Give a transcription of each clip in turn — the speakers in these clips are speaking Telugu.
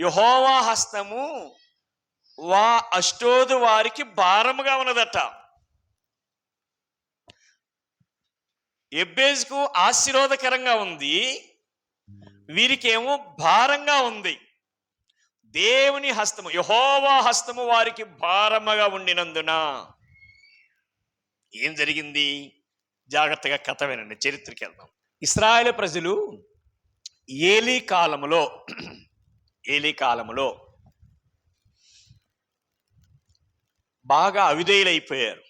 యహోవా హస్తము వా అష్టోదు వారికి భారముగా ఉన్నదట. ఎబ్బేజ్కు ఆశీర్వాదకరంగా ఉంది. వీరికేమో భారంగా ఉంది. దేవుని హస్తము యహోవా హస్తము వారికి భారముగా ఉండినందున. ఏం జరిగింది? జాగ్రత్తగా కథ వినండి చరిత్రకి వెళ్దాం. ఇస్రాయేల్ ప్రజలు ఏలీ కాలములో ఏలీ కాలములో బాగా అవిధేయులైపోయారు.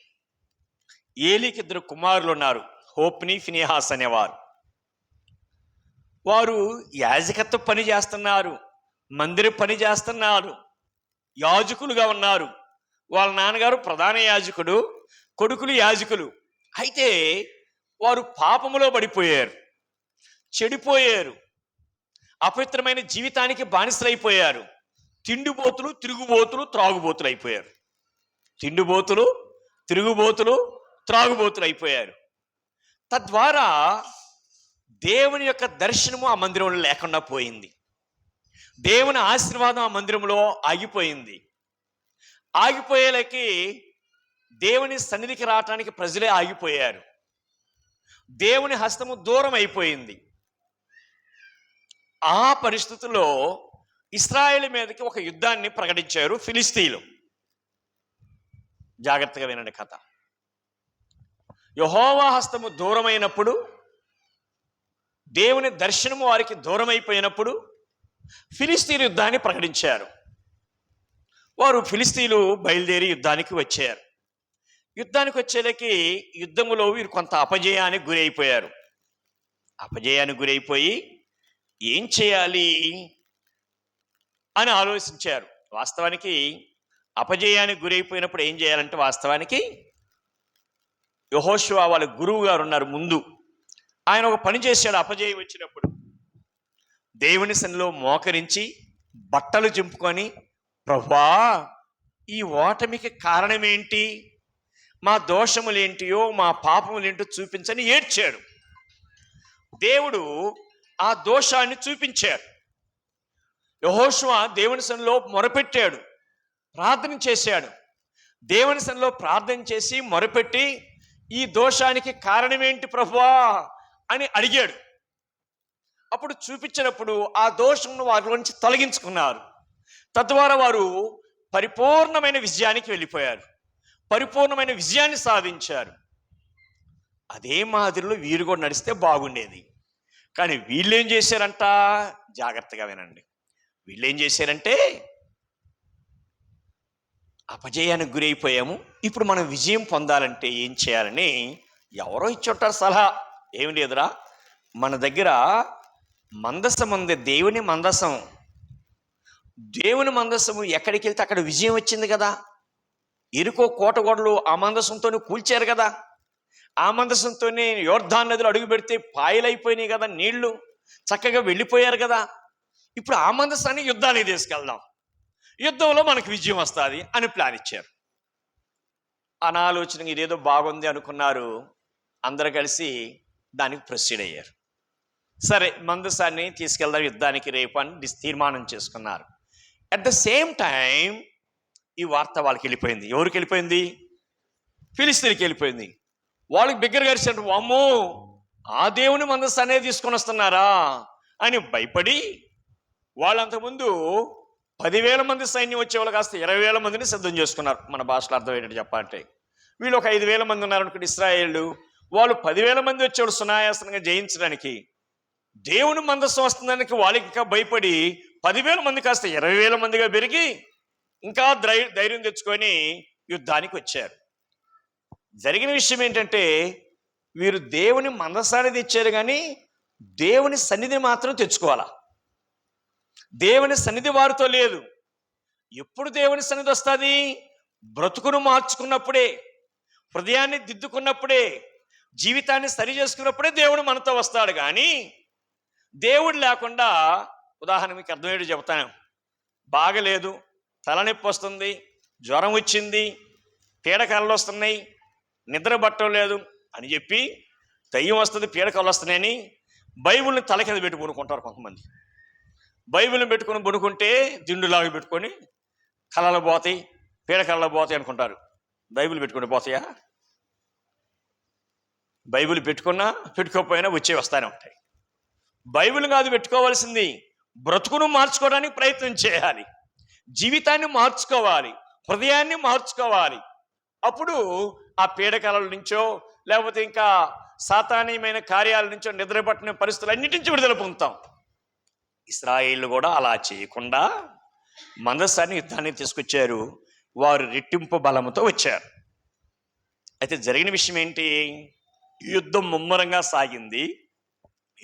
ఏలీకి ఇద్దరు కుమారులు ఉన్నారు హోప్ని ఫినిహాస్ అనేవారు. వారు యాజకత్వ పని చేస్తున్నారు మందిర పని చేస్తున్నారు యాజకులుగా ఉన్నారు. వాళ్ళ నాన్నగారు ప్రధాన యాజకుడు కొడుకులు యాజకులు. అయితే వారు పాపములో పడిపోయారు చెడిపోయారు అపవిత్రమైన జీవితానికి బానిసలైపోయారు తిండిబోతులు తిరుగుబోతులు త్రాగుబోతులు అయిపోయారు. తిండిబోతులు తిరుగుబోతులు త్రాగుబోతులు అయిపోయారు. తద్వారా దేవుని యొక్క దర్శనము ఆ మందిరంలో లేకుండా పోయింది. దేవుని ఆశీర్వాదం ఆ మందిరంలో ఆగిపోయింది. ఆగిపోయేలకి దేవుని సన్నిధికి రావటానికి ప్రజలే ఆగిపోయారు. దేవుని హస్తము దూరం అయిపోయింది. ఆ పరిస్థితుల్లో ఇస్రాయేల్ మీదకి ఒక యుద్ధాన్ని ప్రకటించారు ఫిలిస్తీన్లు. జాగ్రత్తగా వినండి కథ. యహోవా హస్తము దూరమైనప్పుడు దేవుని దర్శనము వారికి దూరమైపోయినప్పుడు ఫిలిస్తీన్ యుద్ధాన్ని ప్రకటించారు. వారు ఫిలిస్తీన్లు బయలుదేరి యుద్ధానికి వచ్చారు. యుద్ధానికి వచ్చేలకి యుద్ధములో వీరు కొంత అపజయానికి గురైపోయారు. అపజయానికి గురైపోయి ఏం చేయాలి? అని ఆలోచించారు. వాస్తవానికి అపజయానికి గురైపోయినప్పుడు ఏం చేయాలంటే వాస్తవానికి యహోశివా వాళ్ళ గురువు గారు ఉన్నారు ముందు. ఆయన ఒక పని చేశాడు అపజయం వచ్చినప్పుడు. దేవుని సన్నిలో మోకరించి బట్టలు చింపుకొని ప్రభా ఈ ఓటమికి కారణమేంటి? మా దోషములేంటియో మా పాపములేంటో చూపించని ఏడ్చాడు. దేవుడు ఆ దోషాన్ని చూపించారు యహోశువ దేవుని సన్నిలో మొరపెట్టాడు ప్రార్థన చేశాడు. దేవుని సన్నిలో ప్రార్థన చేసి మొరపెట్టి ఈ దోషానికి కారణమేంటి ప్రభువా అని అడిగాడు. అప్పుడు చూపించినప్పుడు ఆ దోషంను వారిలోంచి తొలగించుకున్నారు. తద్వారా వారు పరిపూర్ణమైన విజయానికి వెళ్ళిపోయారు. పరిపూర్ణమైన విజయాన్ని సాధించారు. అదే మాదిరిలో వీరు కూడా నడిస్తే బాగుండేది. కానీ వీళ్ళు ఏం చేశారంట? జాగ్రత్తగా వినండి. వీళ్ళు ఏం చేశారంటే అపజయానికి గురైపోయాము. ఇప్పుడు మనం విజయం పొందాలంటే ఏం చేయాలని ఎవరో ఇచ్చుంటారు సలహా. ఏమి లేదురా మన దగ్గర మందసం ఉంది. దేవుని మందసం. దేవుని మందసము ఎక్కడికి వెళ్తే అక్కడ విజయం వచ్చింది కదా. ఇరుకో కోటగొడలు ఆ మందసంతోనే కూల్చారు కదా. ఆ మందసంతోనే యోర్ధాన్ నదులు అడుగు పెడితే పాయలైపోయినాయి కదా నీళ్ళు. చక్కగా వెళ్ళిపోయారు కదా. ఇప్పుడు ఆ మందసాన్ని యుద్ధానికి తీసుకెళ్దాం. యుద్ధంలో మనకు విజయం వస్తుంది అని ప్లాన్ ఇచ్చారు. అనాలోచన ఇదేదో బాగుంది అనుకున్నారు. అందరు కలిసి దానికి ప్రొసీడ్ అయ్యారు. సరే మందసాన్ని తీసుకెళ్దాం యుద్ధానికి రేపు అని తీర్మానం చేసుకున్నారు. అట్ ద సేమ్ టైం ఈ వార్త వాళ్ళకి వెళ్ళిపోయింది ఎవరికి వెళ్ళిపోయింది ఫిలిస్తీన్కి వెళ్ళిపోయింది వాళ్ళకి బిగ్గర గడిచారు అమ్మో ఆ దేవుని మందస్థానే తీసుకొని వస్తున్నారా? అని భయపడి వాళ్ళంతకుముందు పదివేల మంది సైన్యం వచ్చేవాళ్ళు కాస్త ఇరవై వేల మందిని సిద్ధం చేసుకున్నారు. మన భాషలో అర్థమయ్యేటట్టు చెప్పాలంటే. వీళ్ళు ఒక ఐదు వేల మంది ఉన్నారనుకోండి ఇస్రాయేళ్ళు. వాళ్ళు పదివేల మంది వచ్చేవాళ్ళు సునాయాసనంగా జయించడానికి దేవుని మందస్సు వస్తుందానికి వాళ్ళకి ఇంకా భయపడి పదివేల మంది కాస్త ఇరవై వేల మందిగా పెరిగి ఇంకా ధై ధైర్యం తెచ్చుకొని యుద్ధానికి వచ్చారు. జరిగిన విషయం ఏంటంటే వీరు దేవుని మందసాన్ని తెచ్చారు కానీ దేవుని సన్నిధిని మాత్రం తెచ్చుకోవాలా? దేవుని సన్నిధి వారితో లేదు. ఎప్పుడు దేవుని సన్నిధి వస్తుంది? బ్రతుకును మార్చుకున్నప్పుడే హృదయాన్ని దిద్దుకున్నప్పుడే జీవితాన్ని సరి చేసుకున్నప్పుడే దేవుడు మనతో వస్తాడు కానీ దేవుడు లేకుండా ఉదాహరణ మీకు అర్థమయ్యేది చెబుతాను. బాగలేదు తలనొప్పి వస్తుంది జ్వరం వచ్చింది పీడకలలు వస్తున్నాయి నిద్ర పట్టడం లేదు అని చెప్పి దయ్యం వస్తుంది పీడకలు వస్తున్నాయని బైబిల్ని తల కింద పెట్టి పడుకుంటారు కొంతమంది. బైబిల్ని పెట్టుకొని పడుకుంటే దిండులాగా పెట్టుకొని కళలు పోతాయి పీడకళలు పోతాయి అనుకుంటారు. బైబిల్ పెట్టుకుని పోతాయా? బైబిల్ పెట్టుకున్నా పెట్టుకోకపోయినా వచ్చే వస్తానే ఉంటాయి. బైబిల్ కాదు పెట్టుకోవాల్సింది బ్రతుకును మార్చుకోవడానికి ప్రయత్నం చేయాలి. జీవితాన్ని మార్చుకోవాలి హృదయాన్ని మార్చుకోవాలి. అప్పుడు ఆ పీడకలల నుంచో లేకపోతే ఇంకా సాతానీయమైన కార్యాల నుంచో నిద్రపట్టిన పరిస్థితులు అన్నిటి నుంచి విడుదల పొందుతాం. ఇస్రాయిల్ కూడా అలా చేయకుండా మందస్సాన్ని యుద్ధాన్ని తీసుకొచ్చారు. వారు రెట్టింపు బలముతో వచ్చారు. అయితే జరిగిన విషయం ఏంటి? యుద్ధం ముమ్మరంగా సాగింది.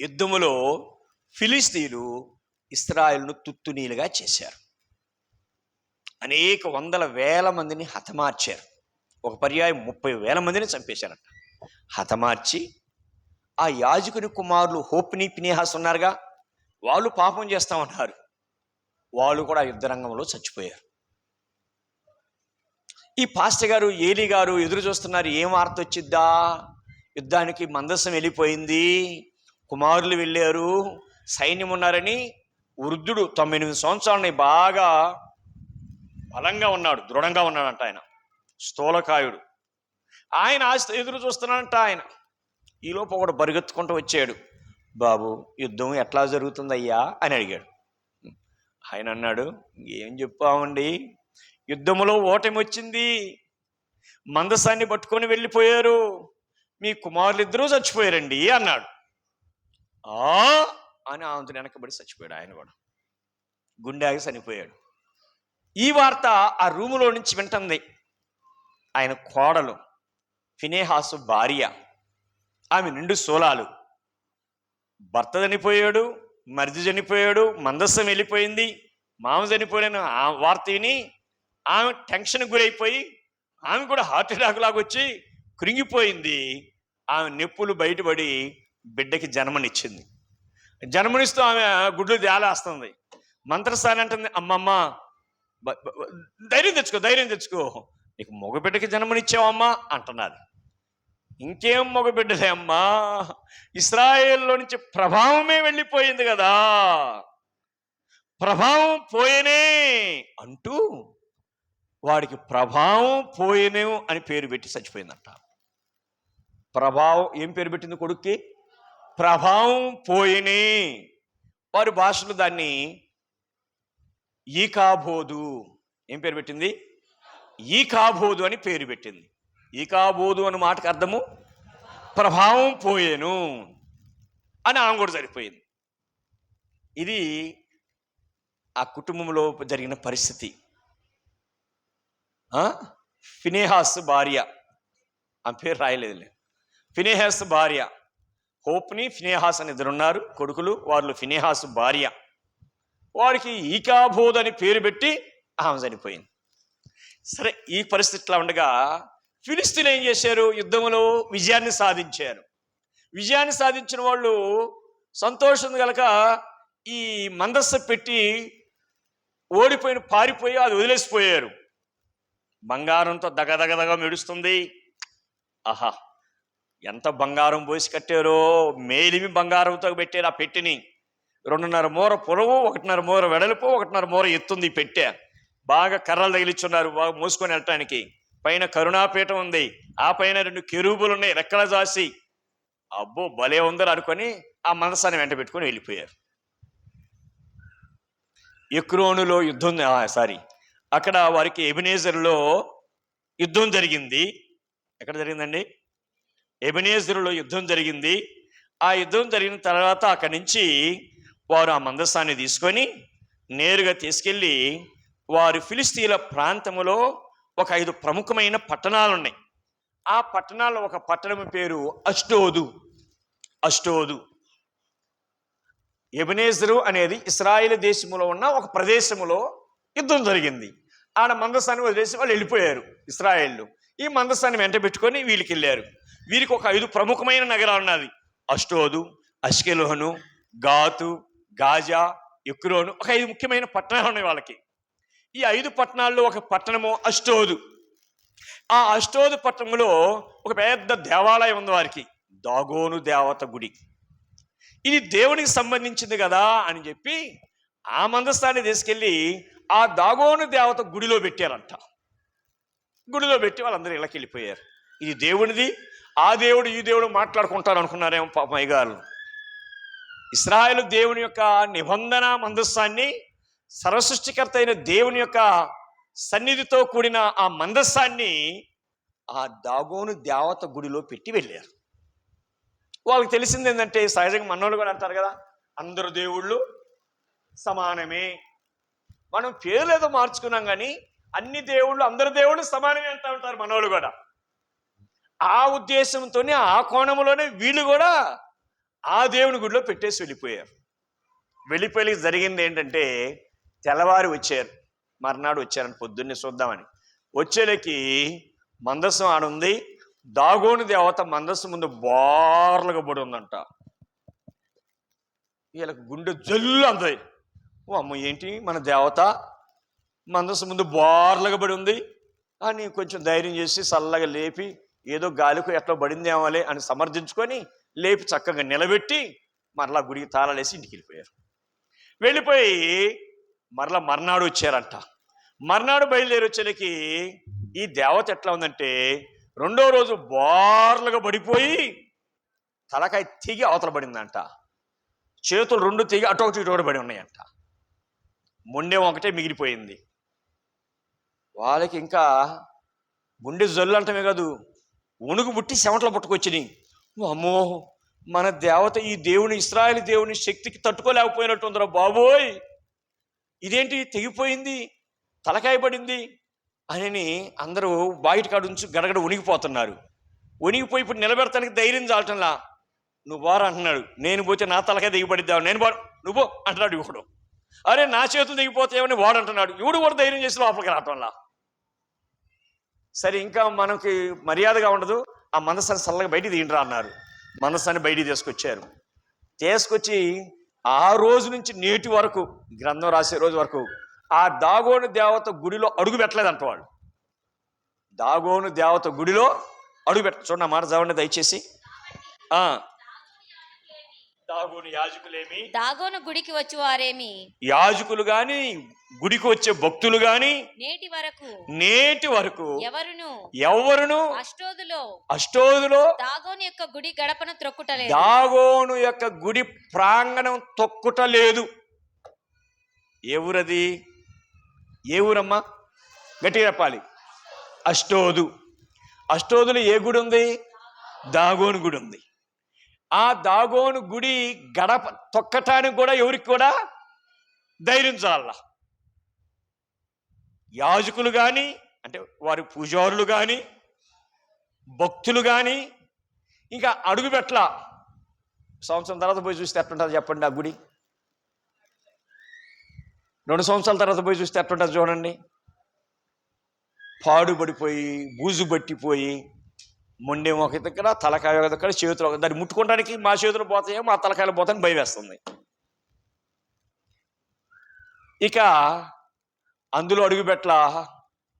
యుద్ధములో ఫిలిస్తీన్లు ఇస్రాయిల్ను తుత్తునీలుగా చేశారు. అనేక వందల వేల మందిని హతమార్చారు. ఒక పర్యాయం ముప్పై వేల మందిని చంపేశారట. హతమార్చి ఆ యాజకుని కుమారులు హోప్ని పినేహాస్ ఉన్నారుగా వాళ్ళు పాపం చేస్తా ఉన్నారు వాళ్ళు కూడా యుద్ధ రంగంలో చచ్చిపోయారు. ఈ పాస్టర్ గారు ఏలి గారు ఎదురు చూస్తున్నారు ఏం వార్త వచ్చిద్దా? యుద్ధానికి మందస్సం వెళ్ళిపోయింది. కుమారులు వెళ్ళారు. సైన్యం ఉన్నారని వృద్ధుడు తొమ్మిది సంవత్సరాలని బాగా బలంగా ఉన్నాడు దృఢంగా ఉన్నాడంట ఆయన. స్థూలకాయుడు. ఆయన ఆస్తి ఎదురు చూస్తున్నాడంట ఆయన. ఈలోపు ఒకడు బరుగెత్తుకుంటూ వచ్చాడు. బాబు యుద్ధం ఎట్లా జరుగుతుందయ్యా? అని అడిగాడు. ఆయన అన్నాడు ఏం చెప్పామండి? యుద్ధములో ఓటమి వచ్చింది. మందసాన్ని పట్టుకొని వెళ్ళిపోయారు. మీ కుమారులిద్దరూ చచ్చిపోయారండి అన్నాడు. ఆ? అని ఆమెతో వెనకబడి చచ్చిపోయాడు ఆయన కూడా. గుండె ఆగి చనిపోయాడు. ఈ వార్త ఆ రూములో నుంచి వింటుంది. ఆయన కోడలు ఫినేహాసు భార్య ఆమె నిండు సోలాలు. భర్త చనిపోయాడు మరిది చనిపోయాడు మందస్సం వెళ్ళిపోయింది. మామ చనిపోయిన ఆ వార్త విని ఆమె టెన్షన్ గురైపోయి ఆమె కూడా హార్ట్ అటాక్ లాగా వచ్చి కృంగిపోయింది. ఆమె నొప్పులు బయటపడి బిడ్డకి జన్మనిచ్చింది. జన్మనిస్తూ ఆమె గుడ్లు తేలేస్తుంది. మంత్రస్థానం అంటుంది అమ్మమ్మ ధైర్యం తెచ్చుకో ధైర్యం తెచ్చుకో. నీకు మగబిడ్డకి జన్మనిచ్చావమ్మా అంటున్నది. ఇంకేం మగబిడ్డలే అమ్మా. ఇస్రాయేల్లో నుంచి ప్రభావమే వెళ్ళిపోయింది కదా. ప్రభావం పోయేనే అంటూ వాడికి ప్రభావం పోయేనేమో అని పేరు పెట్టి చచ్చిపోయిందంట. ప్రభావం ఏం పేరు పెట్టింది కొడుక్కి? ప్రభావం పోయినే. వారి భాషలు దాన్ని ఈకాబోధు ఏం పేరు పెట్టింది? ఈకాబోధు అని పేరు పెట్టింది. ఈకాబోధు అని మాటకు అర్థము ప్రభావం పోయేను అని ఆమె కూడా సరిపోయింది. ఇది ఆ కుటుంబంలో జరిగిన పరిస్థితి. ఫినేహాస్ భార్య. ఆ పేరు రాయలేదులే. ఫినేహాస్ భార్య. హోప్ని ఫినేహాస్ అని ఇద్దరున్నారు కొడుకులు వాళ్ళు ఫినేహాస్ భార్య. వాడికి ఈకాబోధ్ అని పేరు పెట్టి ఆమె చనిపోయింది. సరే ఈ పరిస్థితిలో ఉండగా ఫిలిస్తీన్ ఏం చేశారు? యుద్ధంలో విజయాన్ని సాధించారు. విజయాన్ని సాధించిన వాళ్ళు సంతోషం కనుక ఈ మందస్సు పెట్టి ఓడిపోయిన పారిపోయి అది వదిలేసిపోయారు. బంగారంతో దగదగదగ మెడుస్తుంది ఆహా ఎంత బంగారం పోసి కట్టారో? మేలిమి బంగారంతో పెట్టారు ఆ పెట్టిని. రెండున్నర మూర పొడవు ఒకటిన్నర మూర వెడల్పు ఒకటిన్నర మూర ఎత్తుంది పెట్టే పెట్టె. బాగా కర్రలు తగిలిచ్చున్నారు బాగా మూసుకొని వెళ్ళటానికి. పైన కరుణాపీఠం ఉంది. ఆ పైన రెండు కెరూబులు ఉన్నాయి రెక్కల జాసి. అబ్బో భలే ఉందని అనుకొని ఆ మనసాన్ని వెంట పెట్టుకొని వెళ్ళిపోయారు. ఎక్రోనులో యుద్ధం ఆ, సారీ. అక్కడ వారికి ఎబినేజర్లో యుద్ధం జరిగింది. ఎక్కడ జరిగిందండి? ఎబినేజర్లో యుద్ధం జరిగింది. ఆ యుద్ధం జరిగిన తర్వాత అక్కడి నుంచి వారు ఆ మందస్థాన్ని తీసుకొని నేరుగా తీసుకెళ్ళి వారు ఫిలిస్తీన్ల ప్రాంతములో ఒక ఐదు ప్రముఖమైన పట్టణాలు ఉన్నాయి ఆ పట్టణాల్లో ఒక పట్టణం పేరు అష్టోదు అష్టోదు ఎబనేజరు అనేది ఇస్రాయేల్ దేశములో ఉన్న ఒక ప్రదేశములో యుద్ధం జరిగింది. ఆడ మందస్థాన్ని వదిలేసి వాళ్ళు వెళ్ళిపోయారు ఇస్రాయేళ్ళు. ఈ మందస్థాన్ని వెంట పెట్టుకొని వీళ్ళకి వెళ్ళారు. వీరికి ఒక ఐదు ప్రముఖమైన నగరాలు ఉన్నది అష్టోదు అష్కెలోను గాతు గాజా ఎక్రోను ఒక ఐదు ముఖ్యమైన పట్టణాలు ఉన్నాయి వాళ్ళకి. ఈ ఐదు పట్టణాల్లో ఒక పట్టణము అష్టోదు. ఆ అష్టోదు పట్టణంలో ఒక పెద్ద దేవాలయం ఉంది వారికి. దాగోను దేవత గుడి. ఇది దేవునికి సంబంధించింది కదా అని చెప్పి ఆ మందస్థాన్ని తీసుకెళ్ళి ఆ దాగోను దేవత గుడిలో పెట్టారంట. గుడిలో పెట్టి వాళ్ళందరూ ఇళ్ళకి వెళ్ళిపోయారు ఇది దేవునిది. ఆ దేవుడు ఈ దేవుడు మాట్లాడుకుంటారు అనుకున్నారేమో పాప అయ్యగారు. ఇస్రాయేల్ దేవుని యొక్క నిబంధన మందస్సాన్ని సర్వసృష్టికర్త అయిన దేవుని యొక్క సన్నిధితో కూడిన ఆ మందస్సాన్ని ఆ దాగోను దేవత గుడిలో పెట్టి వెళ్ళారు. వాళ్ళకి తెలిసింది ఏంటంటే సహజంగా మనోళ్ళు కూడా అంటారు కదా అందరు దేవుళ్ళు సమానమే. మనం పేర్లు ఏదో మార్చుకున్నాం కానీ అన్ని దేవుళ్ళు అందరు దేవుళ్ళు సమానమే అంటూ ఉంటారు మనోళ్ళు కూడా. ఆ ఉద్దేశంతోనే ఆ కోణంలోనే వీళ్ళు కూడా ఆ దేవుని గుడిలో పెట్టేసి వెళ్ళిపోయారు. వెళ్ళిపోయి జరిగింది ఏంటంటే తెల్లవారు వచ్చారు. మర్నాడు వచ్చారని పొద్దున్నే చూద్దామని. వచ్చేలకి మందస్సం ఆడుంది దాగోని దేవత మందస్సు ముందు బార్లుగా పడి ఉందంట. వీళ్ళకి గుండె జల్లు అంది. ఓ అమ్మ ఏంటి మన దేవత? మందస్సు ముందు బార్లుగా పడి ఉంది. అని కొంచెం ధైర్యం చేసి చల్లగా లేపి ఏదో గాలికి ఎట్లా పడిందేమోలే అని సమర్థించుకొని లేపి చక్కగా నిలబెట్టి మరలా గుడికి తాళాలేసి ఇంటికి వెళ్ళిపోయారు వెళ్ళిపోయి మరలా మర్నాడు వచ్చారంట. మర్నాడు బయలుదేరి వచ్చేలకి ఈ దేవత ఎట్లా ఉందంటే రెండో రోజు బార్లుగా పడిపోయి తలకాయ తిగి అవతల పడిందంట. చేతులు రెండు తిగి అటు ఇటు పడి ఉన్నాయంట. మొండెం ఒకటే మిగిలిపోయింది. వాళ్ళకి ఇంకా గుండె జల్లు అంటమే కాదు ఉణుగు పుట్టి చెమటలు పుట్టుకొచ్చినాయి. అమ్మో మన దేవత ఈ దేవుని ఇస్రాయల్ దేవుని శక్తికి తట్టుకోలేకపోయినట్టుందిరా బాబోయ్. ఇదేంటి? తెగిపోయింది తలకాయ పడింది అని అందరూ బయట కాడుంచి గడగడ ఉనిగిపోతున్నారు ఉనిగిపోయి ఇప్పుడు నిలబెడతానికి ధైర్యం చాలటంలా? నువ్వు బారా అంటున్నాడు. నేను పోతే నా తలకాయ దిగిపడిద్దావు నేను బారు నువ్వు అంటున్నాడు ఇవుడు అరే నా చేతులు దిగిపోతాయేమని వాడు అంటున్నాడు? ఇవుడు కూడా ధైర్యం చేసి లోపలికి రావటంలా? సరే ఇంకా మనకి మర్యాదగా ఉండదు. ఆ మనసాన్ని చల్లగా బయటికి తీయండిరా అన్నారు. మనసాన్ని బయటికి తీసుకొచ్చారు. తీసుకొచ్చి ఆ రోజు నుంచి నేటి వరకు గ్రంథం రాసే రోజు వరకు ఆ దాగోను దేవత గుడిలో అడుగు పెట్టలేదంట వాళ్ళు. దాగోను దేవత గుడిలో అడుగు పెట్ట చూడండి మాట చదవండి దయచేసి. ఆ. దాగోను యాజకులేమి? దాగోను గుడికి వచ్చి వారేమి యాజకులు గాని గుడికి వచ్చే భక్తులు గాని నేటి వరకు నేటి వరకు ఎవరును? ఎవరును? అష్టోదులో అష్టోదులో దాగోని యొక్క గుడి గడపను త్రొక్కుటలేదు. దాగోను యొక్క గుడి ప్రాంగణం తొక్కుట లేదు ఏ ఊరది? ఏ ఊరమ్మా? గట్టిగా చెప్పాలి. అష్టోదు. అష్టోదులో ఏ గుడి ఉంది? దాగోను గుడి ఉంది. ఆ దాగోను గుడి గడప తొక్కటానికి కూడా ఎవరికి కూడా ధైర్యం చాల యాజకులు కానీ అంటే వారి పూజారులు కానీ భక్తులు కానీ ఇంకా అడుగు పెట్టల సంవత్సరం తర్వాత పోయి చూస్తే ఎట్లుంటుంది చెప్పండి ఆ గుడి. రెండు సంవత్సరాల తర్వాత పోయి చూస్తే ఎట్లుంటుంది చూడండి. పాడుబడిపోయి బూజు పట్టిపోయి మొండెం ఒక దగ్గర తలకాయ ఒక దగ్గర చేతులు ఒక దాన్ని ముట్టుకోవడానికి మా చేతులు పోతాయో మా తలకాయలు పోతాయని భయం వేస్తుంది. ఇక అందులో అడుగుపెట్ల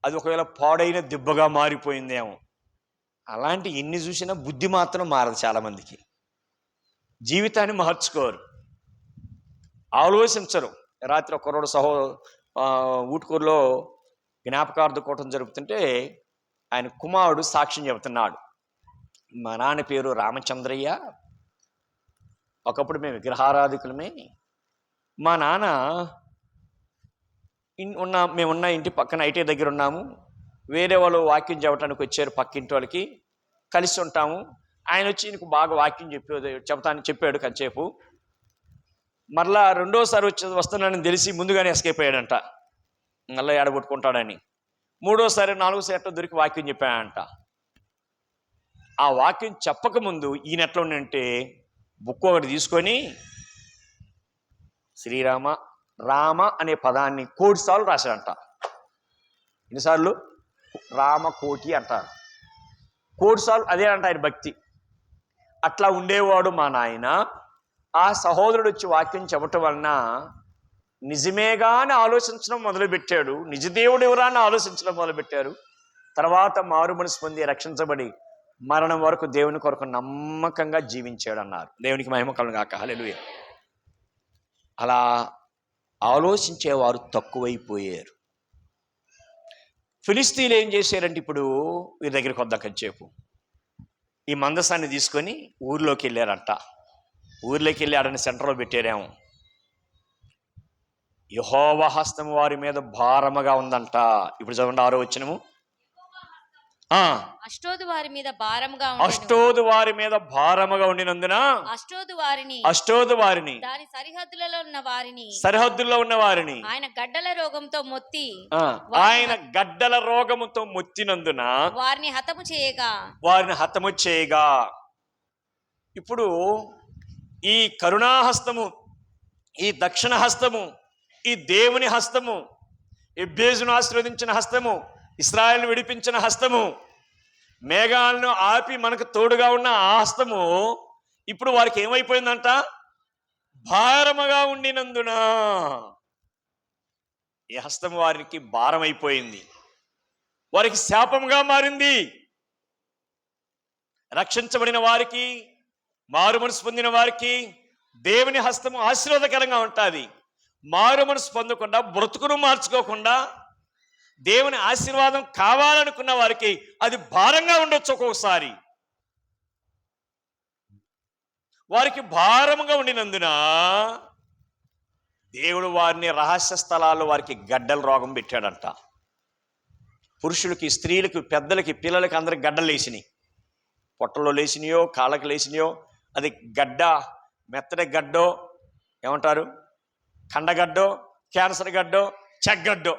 అది ఒకవేళ పాడైన దిబ్బగా మారిపోయిందేమో. అలాంటి ఎన్ని చూసినా బుద్ధి మాత్రం మారదు చాలామందికి. జీవితాన్ని మార్చుకోరు ఆలోచించరు. రాత్రి ఒకరోడు సహో ఊటుకూరులో జ్ఞాపకార్థ కూటం జరుపుతుంటే ఆయన కుమారుడు సాక్ష్యం చెబుతున్నాడు. మా నాన్న పేరు రామచంద్రయ్య. ఒకప్పుడు మేము విగ్రహారాధికులమే. మా నాన్న ఇన్- ఉన్న మేమున్న ఇంటి పక్కన ఐటీ దగ్గర ఉన్నాము. వేరే వాళ్ళు వాక్యం చెప్పడానికి వచ్చారు పక్కింటి వాళ్ళకి. కలిసి ఉంటాము. ఆయన వచ్చి నీకు బాగా వాక్యం చెప్పేది చెప్తాను చెప్పాడు కాసేపు. మరలా రెండోసారి వచ్చి వస్తున్నానని తెలిసి ముందుగానే ఎస్కేప్ అయ్యాడంట. మళ్ళీ ఏడగొట్టుకుంటాడని మూడోసారి నాలుగోసారి ఎట్లా దొరికి వాక్యం చెప్పాడంట. ఆ వాక్యం చెప్పకముందు ఈయన ఎట్లా ఉండంటే బుక్ ఒకటి తీసుకొని శ్రీరామ రామ అనే పదాన్ని కోటి సార్లు రాశాడంట. ఎన్నిసార్లు? రామ కోటి అంటారు. కోటి సార్లు అదే అంట ఆయన భక్తి. అట్లా ఉండేవాడు మా నాయన. ఆ సహోదరుడు వచ్చి వాక్యం చెప్పటం వలన నిజమేగా అని ఆలోచించడం మొదలుపెట్టాడు. నిజదేవుడు ఎవరా అని ఆలోచించడం మొదలుపెట్టారు. తర్వాత మారు మనసు పొంది రక్షించబడి మరణం వరకు దేవుని కొరకు నమ్మకంగా జీవించాడు అన్నారు దేవునికి మహిమ కలుగాక. హలెలుయ అలా ఆలోచించేవారు తక్కువైపోయారు. ఫిలిస్తీన్లు ఏం చేశారంటే ఇప్పుడు వీరి దగ్గరికి వద్దాం ఈ మందసాన్ని తీసుకొని ఊర్లోకి వెళ్ళారంట. ఊర్లోకి వెళ్ళి ఆడని సెంటర్లో పెట్టారేమో. యహోవ హస్తం వారి మీద భారముగా ఉందంట. ఇప్పుడు చదవండి ఆరో వచ్చినము అష్టోదు వారి మీద భారముగా. అష్టోదు వారి మీద భారముగా ఉండినందున అష్టోదు వారిని అష్టోదు వారిని దాని సరిహద్దులలో ఉన్న వారిని. సరిహద్దుల్లో ఉన్న వారిని. ఆయన గడ్డల రోగంతో మొత్తి ఆయన గడ్డల రోగముతో మొత్తినందున వారిని హతము చేయగా. వారిని హతము చేయగా. ఇప్పుడు ఈ కరుణాహస్తము ఈ దక్షిణ హస్తము ఈ దేవుని హస్తము ఎబ్బేజును ఆశీర్వదించిన హస్తము ఇస్రాయల్ను విడిపించిన హస్తము మేఘాలను ఆపి మనకు తోడుగా ఉన్న ఆ హస్తము ఇప్పుడు వారికి ఏమైపోయిందంట? భారముగా ఉండినందున ఈ హస్తము వారికి భారమైపోయింది. వారికి శాపంగా మారింది. రక్షించబడిన వారికి మారు మనసు పొందిన వారికి దేవుని హస్తము ఆశీర్వాదకరంగా ఉంటుంది. మారు మనసు పొందకుండా బ్రతుకును మార్చుకోకుండా దేవుని ఆశీర్వాదం కావాలనుకున్న వారికి అది భారంగా ఉండొచ్చు ఒక్కొక్కసారి. వారికి భారముగా ఉండినందున దేవుడు వారిని రహస్య స్థలాల్లో వారికి గడ్డల రోగం పెట్టాడంట. పురుషులకి స్త్రీలకి పెద్దలకి పిల్లలకి అందరికి గడ్డలు లేచినాయి. పొట్టలో లేచినాయో కాళ్ళకి లేచినాయో అది గడ్డ మెత్తడి గడ్డో ఏమంటారు? కండగడ్డో క్యాన్సర్ గడ్డో చెగ్గడ్డో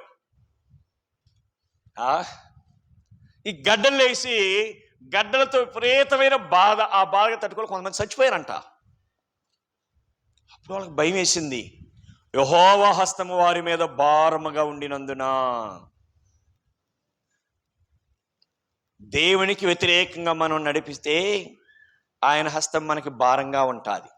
ఈ గడ్డలు లేచి గడ్డలతో విపరీతమైన బాధ ఆ బాధ తట్టుకొని కొంతమంది చచ్చిపోయారంట. అప్పుడు వాళ్ళకి భయం వేసింది. యహోవ హస్తము వారి మీద భారముగా ఉండినందున దేవునికి వ్యతిరేకంగా మనం నడిపిస్తే ఆయన హస్తం మనకి భారంగా ఉంటుంది.